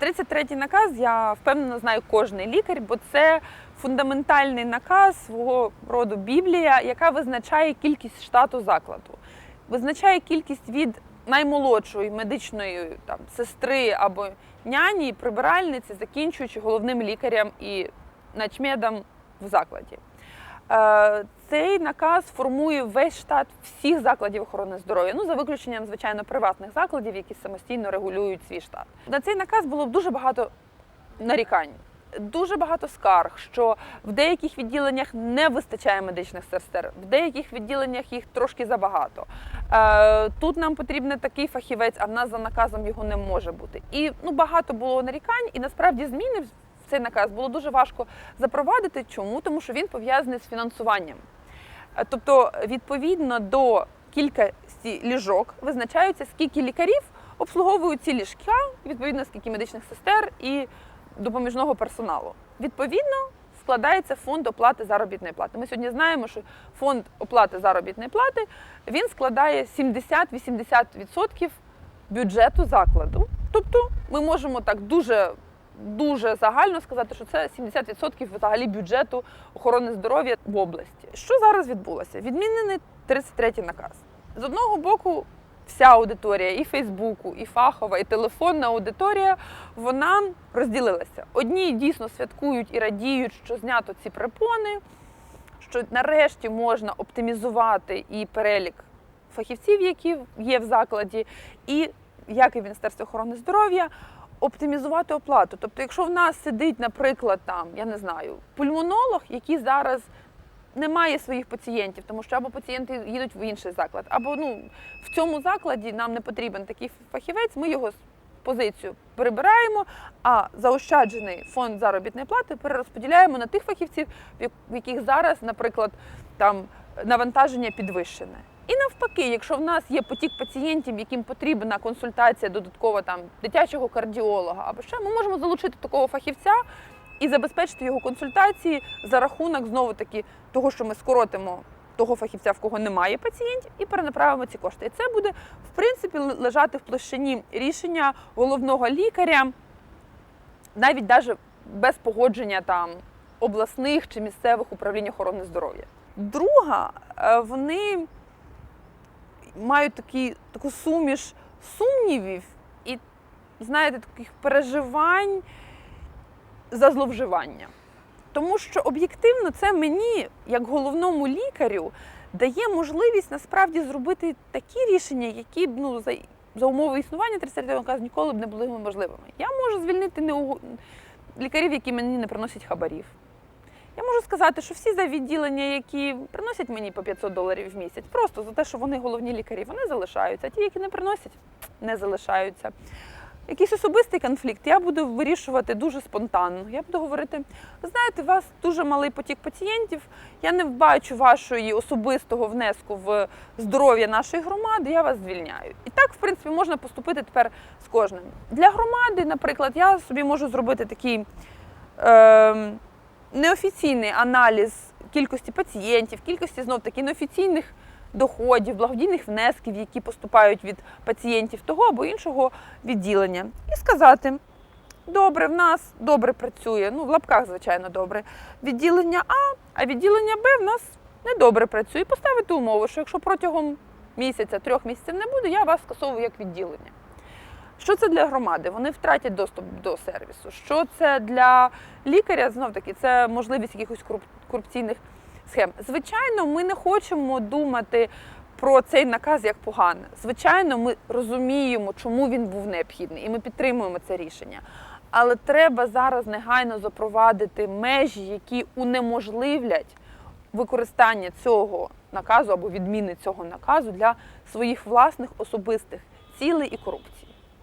33 наказ я впевнено знаю кожний лікар, бо це фундаментальний наказ свого роду Біблія, яка визначає кількість штату закладу, визначає кількість від наймолодшої медичної там сестри або няні, прибиральниці, закінчуючи головним лікарем і начмедом в закладі. Е, Цей наказ формує весь штат всіх закладів охорони здоров'я. Ну за виключенням, звичайно, приватних закладів, які самостійно регулюють свій штат. На цей наказ було дуже багато нарікань. Дуже багато скарг, що в деяких відділеннях не вистачає медичних сестер, в деяких відділеннях їх трошки забагато. Е, тут нам потрібен такий фахівець, а в нас за наказом його не може бути. І ну багато було нарікань, і насправді зміни цей наказ було дуже важко запровадити. Чому? Тому що він пов'язаний з фінансуванням. Е, Тобто, відповідно до кількості ліжок визначаються, скільки лікарів обслуговують ці ліжка, відповідно, скільки медичних сестер і допоміжного персоналу. Відповідно, складається фонд оплати заробітної плати. Ми сьогодні знаємо, що фонд оплати заробітної плати він складає 70-80% бюджету закладу. Тобто, ми можемо так дуже дуже загально сказати, що це 70% взагалі бюджету охорони здоров'я в області. Що зараз відбулося? Відмінений 33 наказ. З одного боку, вся аудиторія і Фейсбуку, і фахова, і телефонна аудиторія вона розділилася. Одні дійсно святкують і радіють, що знято ці препони, що нарешті можна оптимізувати і перелік фахівців, які є в закладі, і як і в Міністерстві охорони здоров'я. Оптимізувати оплату. Тобто, якщо в нас сидить, наприклад, там, я не знаю, пульмонолог, який зараз не має своїх пацієнтів, тому що або пацієнти їдуть в інший заклад, або ну в цьому закладі нам не потрібен такий фахівець, ми його позицію перебираємо, а заощаджений фонд заробітної плати перерозподіляємо на тих фахівців, в яких зараз, наприклад, там навантаження підвищене. І навпаки, якщо в нас є потік пацієнтів, яким потрібна консультація додаткова там дитячого кардіолога, або ще ми можемо залучити такого фахівця і забезпечити його консультації за рахунок знову таки того, що ми скоротимо того фахівця, в кого немає пацієнтів, і перенаправимо ці кошти. І це буде в принципі лежати в площині рішення головного лікаря, навіть даже без погодження там обласних чи місцевих управлінь охорони здоров'я. Друга, е, вони мають такі, таку суміш сумнівів і, знаєте, таких переживань за зловживання. Тому що об'єктивно це мені, як головному лікарю, дає можливість насправді зробити такі рішення, які б ну, за, за умови існування 30 наказу ніколи б не були можливими. Я можу звільнити неуго... лікарів, які мені не приносять хабарів. Я можу сказати, що всі за відділення, які приносять мені по 500 доларів в місяць, просто за те, що вони головні лікарі, вони залишаються. А ті, які не приносять, не залишаються. Якийсь особистий конфлікт я буду вирішувати дуже спонтанно. Я буду говорити: знаєте, у вас дуже малий потік пацієнтів. Я не бачу вашої особистого внеску в здоров'я нашої громади. Я вас звільняю. І так, в принципі, можна поступити тепер з кожним. Для громади, наприклад, я собі можу зробити такий. Е, неофіційний аналіз кількості пацієнтів, кількості знов таки неофіційних доходів, благодійних внесків, які поступають від пацієнтів того або іншого відділення, і сказати: добре, в нас добре працює, ну в лапках, звичайно, добре. Відділення А, а відділення Б в нас недобре працює. І поставити умову, що якщо протягом місяця, трьох місяців не буде, я вас скасовую як відділення. Що це для громади? Вони втратять доступ до сервісу. Що це для лікаря? Знов таки, це можливість якихось коруп- корупційних схем. Звичайно, ми не хочемо думати про цей наказ як погане. Звичайно, ми розуміємо, чому він був необхідний, і ми підтримуємо це рішення. Але треба зараз негайно запровадити межі, які унеможливлять використання цього наказу або відміни цього наказу для своїх власних особистих цілей і корупції.